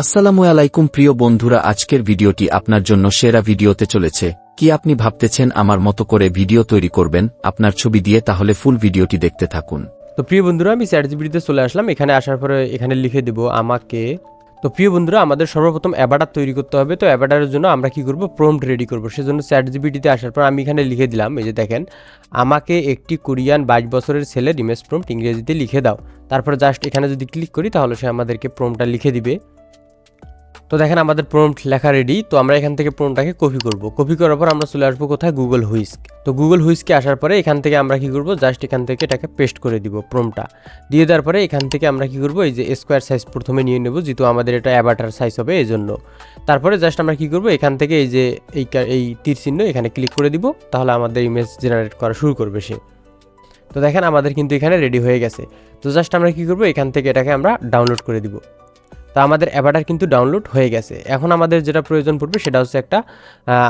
আসসালামু আলাইকুম প্রিয় বন্ধুরা, আজকের ভিডিওটি আপনার জন্য সেরা ভিডিওতে চলেছে। কি আপনি ভাবতেছেন আমার মতো করে ভিডিও তৈরি করবেন? আপনার ছবি দিয়ে তাহলে ফুল ভিডিওটি দেখতে থাকুন। তো প্রিয় বন্ধুরা, আমি চ্যাট জিবিটিতে চলে আসলাম। এখানে আসার পরে এখানে লিখে দেব, আমাকে তো প্রিয় বন্ধুরা, আমাদের সর্বপ্রথম অ্যাবাটার তৈরি করতে হবে। তো অ্যাবাটারের জন্য আমরা কি করব? প্রম্পট রেডি করব। সেজন্য চ্যাট জিবিটিতে আসার পর আমি এখানে লিখে দিলাম, এই যে দেখেন, আমাকে একটি কোরিয়ান বাইশ বছরের ছেলের ইমেজ প্রম্পট ইংরেজিতে লিখে দাও। তারপর জাস্ট এখানে যদি ক্লিক করি, তাহলে সে আমাদেরকে প্রম্পটটা লিখে দিবে। তো দেখেন আমাদের প্রম্পট লেখা রেডি তো আমরা এখান থেকে প্রম্পটটাকে কপি করব। কপি করার পর আমরা চলে আসব কোথায়? গুগল হুইস্ক তো গুগল হুইস্কে আসার পরে এখান থেকে আমরা কি করব? জাস্ট এখান থেকে এটাকে পেস্ট করে দিব প্রম্পটটা দিয়ে দেওয়ার পরে এখান থেকে আমরা কি করব? এই যে স্কোয়ার সাইজ প্রথমে নিয়ে নেব, যেহেতু আমাদের এটা অ্যাবাটার সাইজ হবে এই জন্য তারপরে জাস্ট আমরা কি করব? এখান থেকে এই যে এই এই তীর চিহ্ন এখানে ক্লিক করে দিব, তাহলে আমাদের ইমেজ জেনারেট করা শুরু করবে সে। তো দেখেন আমাদের কিন্তু এখানে রেডি হয়ে গেছে। তো জাস্ট আমরা কি করব? এখান থেকে এটাকে আমরা ডাউনলোড করে দিব। তো আমাদের অ্যাভাটার কিন্তু ডাউনলোড হয়ে গেছে। এখন আমাদের যেটা প্রয়োজন পড়বে সেটা হচ্ছে একটা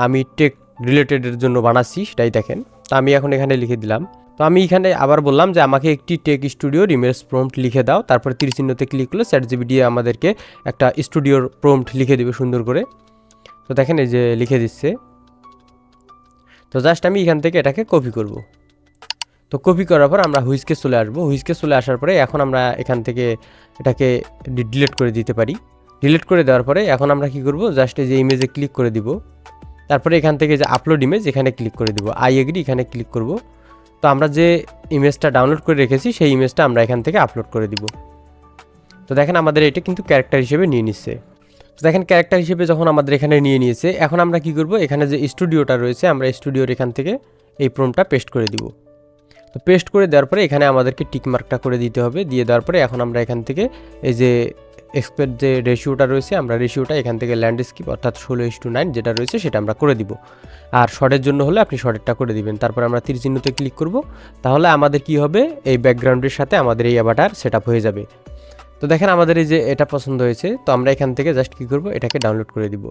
আমি টেক রিলেটেডের জন্য বানাচ্ছি, সেটাই দেখেন। তো আমি এখন এখানে লিখে দিলাম। তো আমি এখানে আবার বললাম যে আমাকে একটি টেক স্টুডিওর ইমেজ প্রম্পট লিখে দাও, তারপরে তীর চিহ্নতে ক্লিক করলে চ্যাট জিবিডি আমাদেরকে একটা স্টুডিওর প্রম্পট লিখে দেবে সুন্দর করে। তো দেখেন এই যে লিখে দিচ্ছে। তো জাস্ট আমি এখান থেকে এটাকে কপি করব। তো কপি করার পর আমরা হুইসকে চলে আসব। হুইসকে চলে আসার পরে এখন আমরা এখান থেকে এটাকে ডিলিট করে দিতে পারি। ডিলিট করে দেওয়ার পরে এখন আমরা কি করব? জাস্ট এই যে ইমেজে ক্লিক করে দিব। তারপরে এখান থেকে যে আপলোড ইমেজ এখানে ক্লিক করে দিব। আই এগ্রি এখানে ক্লিক করব। তো আমরা যে ইমেজটা ডাউনলোড করে রেখেছি, সেই ইমেজটা আমরা এখান থেকে আপলোড করে দিব। তো দেখেন আমাদের এটা কিন্তু ক্যারেক্টার হিসেবে নিয়ে নিচ্ছে। তো দেখেন ক্যারেক্টার হিসেবে যখন আমাদের এখানে নিয়ে নিয়েছে, এখন আমরা কি করব? এখানে যে স্টুডিওটা রয়েছে, আমরা স্টুডিওর এখান থেকে এই প্রোমটা পেস্ট করে দিব। তো পেস্ট করে দেওয়ার পরে এখানে আমাদেরকে টিকমার্কটা করে দিতে হবে। দিয়ে দেওয়ার পরে এখন আমরা এখান থেকে এই যে এক্সপেক্ট যে রেশিওটা রয়েছে, আমরা রেশিওটা এখান থেকে ল্যান্ডস্কেপ অর্থাৎ ষোলো ইস টু নাইন যেটা রয়েছে সেটা আমরা করে দিব। আর শর্টের জন্য হলে আপনি শর্টেরটা করে দিবেন। তারপর আমরা তীর চিহ্নতে ক্লিক করব। তাহলে আমাদের কি হবে? এই ব্যাকগ্রাউন্ডের সাথে আমাদের এই অ্যাভাটার সেট হয়ে যাবে। তো দেখেন আমাদের এই যে এটা পছন্দ হয়েছে। তো আমরা এখান থেকে জাস্ট কী করব? এটাকে ডাউনলোড করে দিব।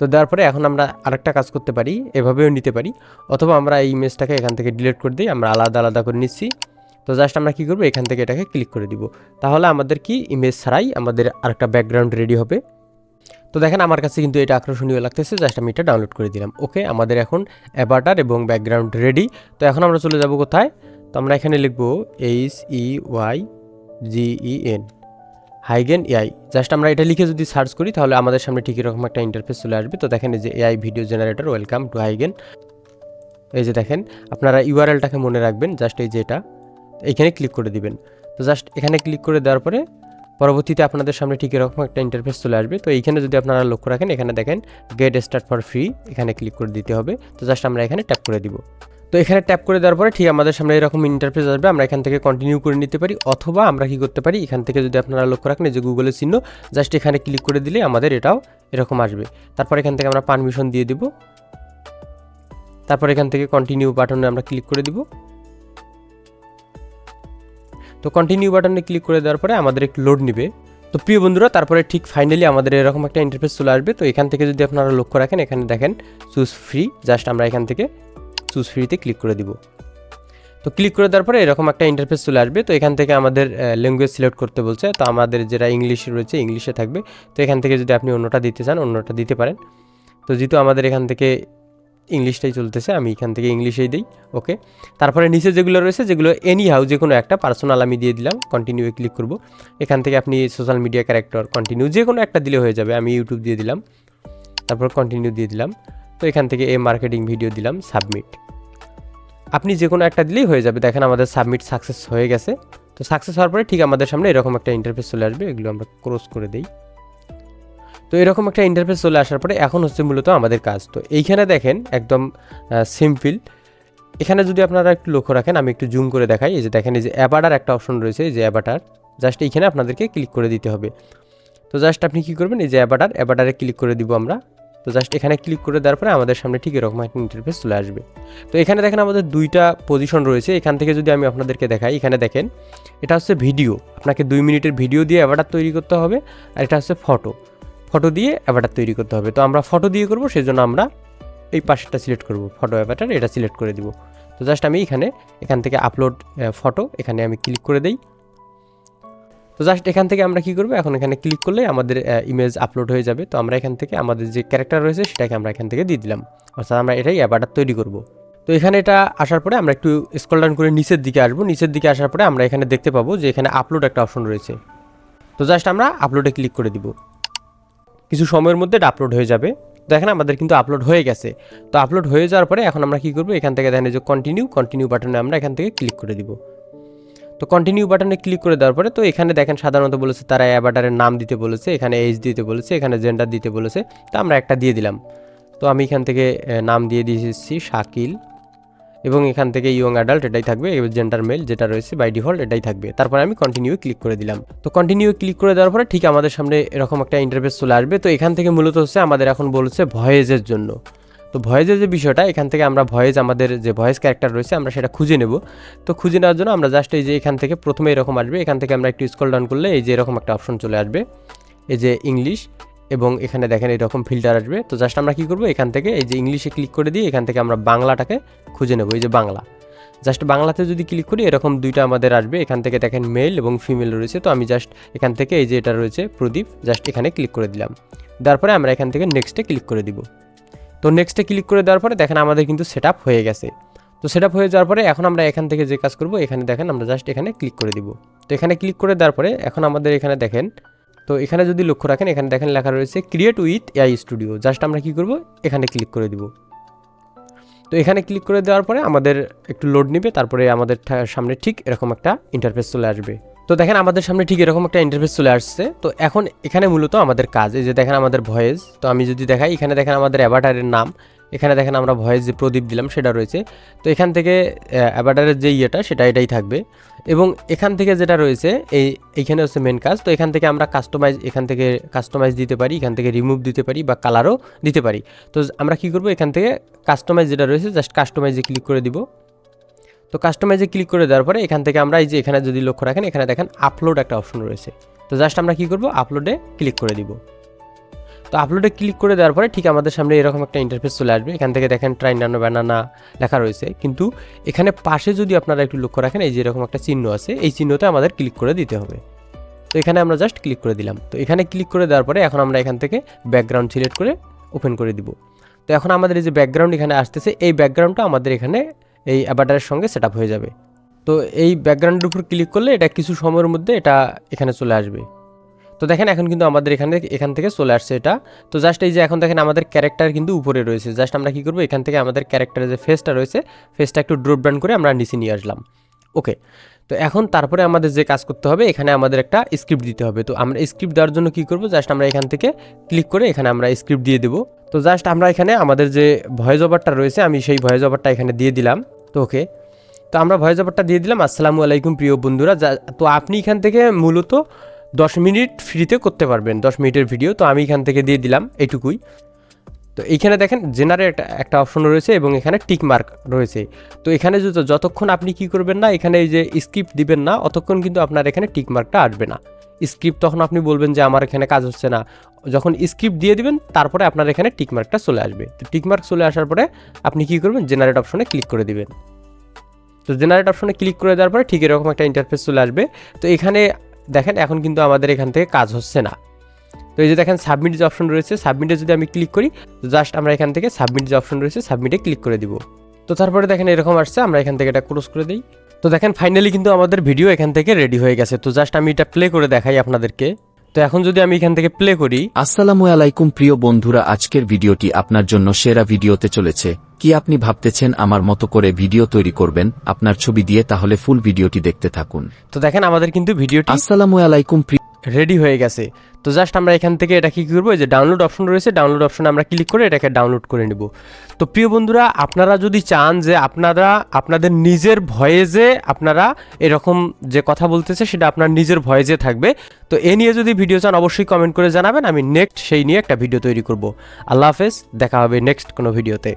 তো দেওয়ার পরে এখন আমরা আরেকটা কাজ করতে পারি, এভাবেও নিতে পারি। অথবা আমরা এই ইমেজটাকে এখান থেকে ডিলিট করে দিই, আমরা আলাদা আলাদা করে নিচ্ছি। তো জাস্ট আমরা কী করব, এখান থেকে এটাকে ক্লিক করে দিব। তাহলে আমাদের কি ইমেজ ছাড়াই আমাদের আরেকটা ব্যাকগ্রাউন্ড রেডি হবে। তো দেখেন আমার কাছে কিন্তু এটা আকর্ষণীয় লাগতেছে জাস্ট আমি এটা ডাউনলোড করে দিলাম। ওকে আমাদের এখন অ্যাভাটার এবং ব্যাকগ্রাউন্ড রেডি তো এখন আমরা চলে যাব কোথায়? তো আমরা এখানে লিখব H E Y G E N HeyGen AI. Just আমরা এটা লিখে যদি সার্চ করি, তাহলে আমাদের সামনে ঠিক এরকম একটা ইন্টারফেস চলে আসবে। তো দেখেন এই যে AI video generator welcome to HeyGen এই যে দেখেন, আপনারা ইউআরএলটাকে মনে রাখবেন জাস্ট এই যে এটা। এখানে ক্লিক করে দিবেন। তো জাস্ট এখানে ক্লিক করে দেওয়ার পরে, পরবর্তীতে আপনাদের সামনে ঠিক এরকম একটা ইন্টারফেস চলে আসবে। তো এইখানে যদি আপনারা লক্ষ্য রাখেন, এখানে দেখেন গেট স্টার্ট ফর ফ্রি এখানে ক্লিক করে দিতে হবে। তো জাস্ট আমরা এখানে ট্যাপ করে দিব। তো এখানে ট্যাপ করে দেওয়ার পরে ঠিক আমাদের সামনে এরকম ইন্টারফেস আসবে। আমরা এখান থেকে কন্টিনিউ করে নিতে পারি, অথবা আমরা কি করতে পারি, এখান থেকে যদি আপনারা লক্ষ্য রাখেন যে গুগলের চিহ্ন জাস্ট এখানে ক্লিক করে দিলে আমাদের এটাও এরকম আসবে। তারপর এখান থেকে আমরা পারমিশন দিয়ে দিব। তারপর এখান থেকে কন্টিনিউ বাটনে আমরা ক্লিক করে দিব। তো কন্টিনিউ বাটনে ক্লিক করে দেওয়ার পরে আমাদের একটু লোড নিবে। তো প্রিয় বন্ধুরা, তারপরে ঠিক ফাইনালি আমাদের এরকম একটা ইন্টারফেস চলে আসবে। তো এখান থেকে যদি আপনারা লক্ষ্য রাখেন, এখানে দেখেন চুজ ফ্রি জাস্ট আমরা এখান থেকে চুজ ফ্রিতে ক্লিক করে দিব। তো ক্লিক করে দেওয়ার পরে এরকম একটা ইন্টারফেস চলে আসবে। তো এখান থেকে আমাদের ল্যাঙ্গুয়েজ সিলেক্ট করতে বলছে। তো আমাদের যেটা ইংলিশ রয়েছে ইংলিশে থাকবে। তো এখান থেকে যদি আপনি অন্যটা দিতে চান, অন্যটা দিতে পারেন। তো যেহেতু আমাদের এখান থেকে ইংলিশটাই চলতেছে, আমি এখান থেকে ইংলিশেই দিই। ওকে তারপরে নিচে যেগুলো রয়েছে, যেগুলো এনি হাউ যে কোনো একটা পার্সোনাল আমি দিয়ে দিলাম কন্টিনিউ ক্লিক করব। এখান থেকে আপনি সোশ্যাল মিডিয়া ক্যারেক্টার কন্টিনিউ যে কোনো একটা দিলে হয়ে যাবে। আমি ইউটিউব দিয়ে দিলাম। তারপর কন্টিনিউ দিয়ে দিলাম। তো এখান থেকে এ মার্কেটিং ভিডিও দিলাম সাবমিট আপনি যে কোনো একটা দিলেই হয়ে যাবে। দেখেন আমাদের সাবমিট সাকসেস হয়ে গেছে। তো সাকসেস হওয়ার পরে ঠিক আমাদের সামনে এরকম একটা ইন্টারফেস চলে আসবে। এগুলো আমরা ক্রস করে দিই। তো এরকম একটা ইন্টারফেস চলে আসার পরে এখন হচ্ছে মূলত আমাদের কাজ। তো এইখানে দেখেন একদম সিম্পল এখানে যদি আপনারা একটু লক্ষ্য রাখেন, আমি একটু জুম করে দেখাই। এই যে দেখেন, এই যে অ্যাবাটার একটা অপশন রয়েছে, এই যে অ্যাবাটার জাস্ট এইখানে আপনাদেরকে ক্লিক করে দিতে হবে। তো জাস্ট আপনি কী করবেন? এই যে অ্যাবাটার অ্যাবাটারে ক্লিক করে দিব আমরা। তো জাস্ট এখানে ক্লিক করে দেওয়ার পরে আমাদের সামনে ঠিক এরকম একটা ইন্টারফেস চলে আসবে। তো এখানে দেখেন আমাদের দুইটা পজিশন রয়েছে। এখান থেকে যদি আমি আপনাদেরকে দেখাই, এখানে দেখেন, এটা হচ্ছে ভিডিও আপনাকে দুই মিনিটের ভিডিও দিয়ে অ্যাভাটার তৈরি করতে হবে আর এটা হচ্ছে ফটো ফটো দিয়ে অ্যাভাটার তৈরি করতে হবে। তো আমরা ফটো দিয়ে করব সেই জন্য আমরা এই পাশেরটা সিলেক্ট করব। ফটো অ্যাভাটার এটা সিলেক্ট করে দিব। তো জাস্ট আমি এখানে, এখান থেকে আপলোড ফটো এখানে আমি ক্লিক করে দেই। তো জাস্ট এখান থেকে আমরা কি করব? এখন এখানে ক্লিক করলে আমাদের ইমেজ আপলোড হয়ে যাবে। তো আমরা এখান থেকে আমাদের যে ক্যারেক্টার রয়েছে, সেটাকে আমরা এখান থেকে দিয়ে দিলাম। অর্থাৎ আমরা এটাই অ্যাভাটার তৈরি করব। তো এখানে এটা আসার পরে আমরা একটু স্কল ডাউন করে নিচের দিকে আসব। নিচের দিকে আসার পরে আমরা এখানে দেখতে পাবো যে এখানে আপলোড একটা অপশন রয়েছে। তো জাস্ট আমরা আপলোডে ক্লিক করে দিব। কিছু সময়ের মধ্যে এটা আপলোড হয়ে যাবে। দেখেন আমাদের কিন্তু আপলোড হয়ে গেছে। তো আপলোড হয়ে যাওয়ার পরে এখন আমরা কি করব? এখান থেকে দেখেন যে কন্টিনিউ কন্টিনিউ বাটনে আমরা এখান থেকে ক্লিক করে দিব। তো কন্টিনিউ বাটনে ক্লিক করে দেওয়ার পরে তো এখানে দেখেন সাধারণত বলেছে, তারা অ্যাভাটারের নাম দিতে বলেছে, এখানে এইজ দিতে বলেছে, এখানে জেন্ডার দিতে বলেছে, তো আমরা একটা দিয়ে দিলাম। তো আমি এখান থেকে নাম দিয়ে দিয়েছি শাকিল এবং এখান থেকে ইয়ং অ্যাডাল্ট এটাই থাকবে জেন্ডার মেল যেটা রয়েছে বাই ডিফল্ট এটাই থাকবে। তারপরে আমি কন্টিনিউ ক্লিক করে দিলাম। তো কন্টিনিউ ক্লিক করে দেওয়ার পরে ঠিক আমাদের সামনে এরকম একটা ইন্টারফেস চলে আসবে। তো এখান থেকে মূলত হচ্ছে আমাদের এখন বলছে ভয়েজের জন্য। তো ভয়েজের যে বিষয়টা, এখান থেকে আমরা ভয়েস আমাদের যে ভয়েস ক্যারেক্টার রয়েছে, আমরা সেটা খুঁজে নেব। তো খুঁজে নেওয়ার জন্য আমরা জাস্ট এই যে এখান থেকে প্রথমে এরকম আসবে, এখান থেকে আমরা একটু স্কল ডাউন করলে এই যে এরকম একটা অপশন চলে আসবে। এই যে ইংলিশ এবং এখানে দেখেন এরকম ফিল্টার আসবে। তো জাস্ট আমরা কি করব, এখান থেকে এই যে ইংলিশে ক্লিক করে দিয়ে এখান থেকে আমরা বাংলাটাকে খুঁজে নেব, এই যে বাংলা। জাস্ট বাংলাতে যদি ক্লিক করি, এরকম দুইটা আমাদের আসবে। এখান থেকে দেখেন মেল এবং ফিমেল রয়েছে। তো আমি জাস্ট এখান থেকে এই যে এটা রয়েছে প্রদীপ জাস্ট এখানে ক্লিক করে দিলাম। তারপরে আমরা এখান থেকে নেক্সটে ক্লিক করে দিব। তো নেক্সটে ক্লিক করে দেওয়ার পরে দেখেন আমাদের কিন্তু সেট হয়ে গেছে। তো সেট হয়ে যাওয়ার পরে এখন আমরা এখান থেকে যে কাজ করব, এখানে দেখেন আমরা জাস্ট এখানে ক্লিক করে দিব। তো এখানে ক্লিক করে দেওয়ার পরে এখন আমাদের এখানে দেখেন, তো এখানে যদি লক্ষ্য রাখেন, এখানে দেখেন লেখা রয়েছে create with AI studio just আমরা কি করব, এখানে ক্লিক করে দিব। তো এখানে ক্লিক করে দেওয়ার পরে আমাদের একটু লোড নেবে, তারপরে আমাদের সামনে ঠিক এরকম একটা ইন্টারফেস চলে আসবে। তো দেখেন আমাদের সামনে ঠিক এরকম একটা ইন্টারফেস চলে আসছে। তো এখন এখানে মূলত আমাদের কাজ, এই যে দেখেন আমাদের ভয়েস, তো আমি যদি দেখাই, এখানে দেখেন আমাদের অ্যাভাটারের নাম, এখানে দেখেন আমরা ভয়েস যে প্রদীপ দিলাম সেটা রয়েছে। তো এখান থেকে অ্যাভাটারের যে ইয়েটা, সেটা এটাই থাকবে। এবং এখান থেকে যেটা রয়েছে, এই, এইখানে হচ্ছে মেন কাজ, তো এখান থেকে আমরা কাস্টমাইজ এখান থেকে কাস্টমাইজ দিতে পারি, এখান থেকে রিমুভ দিতে পারি বা কালারও দিতে পারি। তো আমরা কি করব, এখান থেকে কাস্টমাইজ যেটা রয়েছে জাস্ট কাস্টমাইজে ক্লিক করে দিব। তো কাস্টমাইজে ক্লিক করে দেওয়ার পরে এখান থেকে আমরা এই যে এখানে যদি লক্ষ্য রাখেন, এখানে দেখেন আপলোড একটা অপশন রয়েছে। তো জাস্ট আমরা কি করব? আপলোডে ক্লিক করে দিব। তো আপলোডে ক্লিক করে দেওয়ার পরে ঠিক আমাদের সামনে এরকম একটা ইন্টারফেস চলে আসবে। এখান থেকে দেখেন ট্রাইন নানো ব্যানানা লেখা রয়েছে। কিন্তু এখানে পাশে যদি আপনারা একটু লক্ষ্য রাখেন, এই যে এরকম একটা চিহ্ন আছে, এই চিহ্নতে আমাদের ক্লিক করে দিতে হবে। তো এখানে আমরা জাস্ট ক্লিক করে দিলাম। তো এখানে ক্লিক করে দেওয়ার পরে এখন আমরা এখান থেকে ব্যাকগ্রাউন্ড সিলেক্ট করে ওপেন করে দিব। তো এখন আমাদের এই যে ব্যাকগ্রাউন্ড এখানে আসতেছে, এই ব্যাকগ্রাউন্ডটা আমাদের এখানে এই অ্যাভাটারের সঙ্গে সেট হয়ে যাবে। তো এই ব্যাকগ্রাউন্ডের উপর ক্লিক করলে এটা কিছু সময়ের মধ্যে এটা এখানে চলে আসবে। তো দেখেন এখন কিন্তু আমাদের এখানে এখান থেকে চলে আসছে এটা। তো জাস্ট এই যে এখন দেখেন আমাদের ক্যারেক্টার কিন্তু উপরে রয়েছে। জাস্ট আমরা কি করব, এখান থেকে আমাদের ক্যারেক্টারের যে ফেসটা রয়েছে ফেসটা একটু ড্রপ ডাউন করে আমরা নিচে নিয়ে আসলাম। ওকে তো এখন তারপরে আমাদের যে কাজ করতে হবে, এখানে আমাদের একটা স্ক্রিপ্ট দিতে হবে। তো আমরা স্ক্রিপ্ট দেওয়ার জন্য কি করব জাস্ট আমরা এখান থেকে ক্লিক করে এখানে আমরা স্ক্রিপ্ট দিয়ে দেবো। তো জাস্ট আমরা এখানে আমাদের যে ভয়েস ওভারটা রয়েছে, আমি সেই ভয়েস ওভারটা এখানে দিয়ে দিলাম। তো ওকে। তো আমরা ভয়েস ওভারটা দিয়ে দিলাম। আসসালামু আলাইকুম প্রিয় বন্ধুরা। যা- তো আপনি এখান থেকে মূলত দশ মিনিট ফ্রিতে করতে পারবেন, দশ মিনিটের ভিডিও তো আমি এখান থেকে দিয়ে দিলাম এইটুকুই তো এইখানে দেখেন জেনারেট একটা অপশন রয়েছে এবং এখানে টিক মার্ক রয়েছে। তো এখানে যত, যতক্ষণ আপনি কি করবেন না, এখানে এই যে স্ক্রিপ্ট দিবেন না, অতক্ষণ কিন্তু আপনার এখানে টিক মার্কটা আসবে না। স্ক্রিপ্ট তখন আপনি বলবেন যে আমার এখানে কাজ হচ্ছে না। যখন স্ক্রিপ্ট দিয়ে দিবেন, তারপরে আপনার এখানে টিক মার্কটা চলে আসবে। তো টিক মার্ক চলে আসার পরে আপনি কি করবেন জেনারেট অপশনে ক্লিক করে দিবেন। তো জেনারেট অপশনে ক্লিক করে দেওয়ার পরে ঠিক এরকম একটা ইন্টারফেস চলে আসবে। তো এখানে দেখেন এখন কিন্তু আমাদের এখান থেকে কাজ হচ্ছে না। তো এই যে দেখেন সাবমিট যে অপশন রয়েছে সাবমিটে যদি আমি ক্লিক করি তো জাস্ট আমরা এখান থেকে সাবমিট যে অপশন রয়েছে সাবমিটে ক্লিক করে দিব। তো তারপরে দেখেন এরকম আসছে আমরা এখান থেকে এটা ক্লোজ করে দিই। তো দেখেন ফাইনালি কিন্তু আমাদের ভিডিও এখান থেকে রেডি হয়ে গেছে। তো জাস্ট আমি এটা প্লে করে দেখাই আপনাদেরকে। তো এখন যদি আমি এখান থেকে প্লে করি আসসালামু আলাইকুম প্রিয় বন্ধুরা আজকের ভিডিওটি আপনার জন্য সেরা ভিডিওতে চলেছে। কি আপনি ভাবতেছেন আমার মতো করে ভিডিও তৈরি করবেন? আপনার ছবি দিয়ে তাহলে ফুল ভিডিওটি দেখতে থাকুন। তো দেখেন আমাদের কিন্তু ভিডিওটি আসসালামু আলাইকুম রেডি হয়ে গেছে। তো জাস্ট আমরা এখান থেকে এটা কি করব? যে ডাউনলোড অপশন রয়েছে ডাউনলোড অপশনে আমরা ক্লিক করে এটাকে ডাউনলোড করে নেব। তো প্রিয় বন্ধুরা, আপনারা যদি চান যে আপনারা, আপনাদের নিজের ভয়েজে আপনারা এরকম যে কথা বলতেছে সেটা আপনার নিজের ভয়েজে থাকবে। তো এ নিয়ে যদি ভিডিও চান, অবশ্যই কমেন্ট করে জানাবেন। আমি নেক্সট সেই নিয়ে একটা ভিডিও তৈরি করব। আল্লাহ হাফেজ, দেখা হবে নেক্সট কোনো ভিডিওতে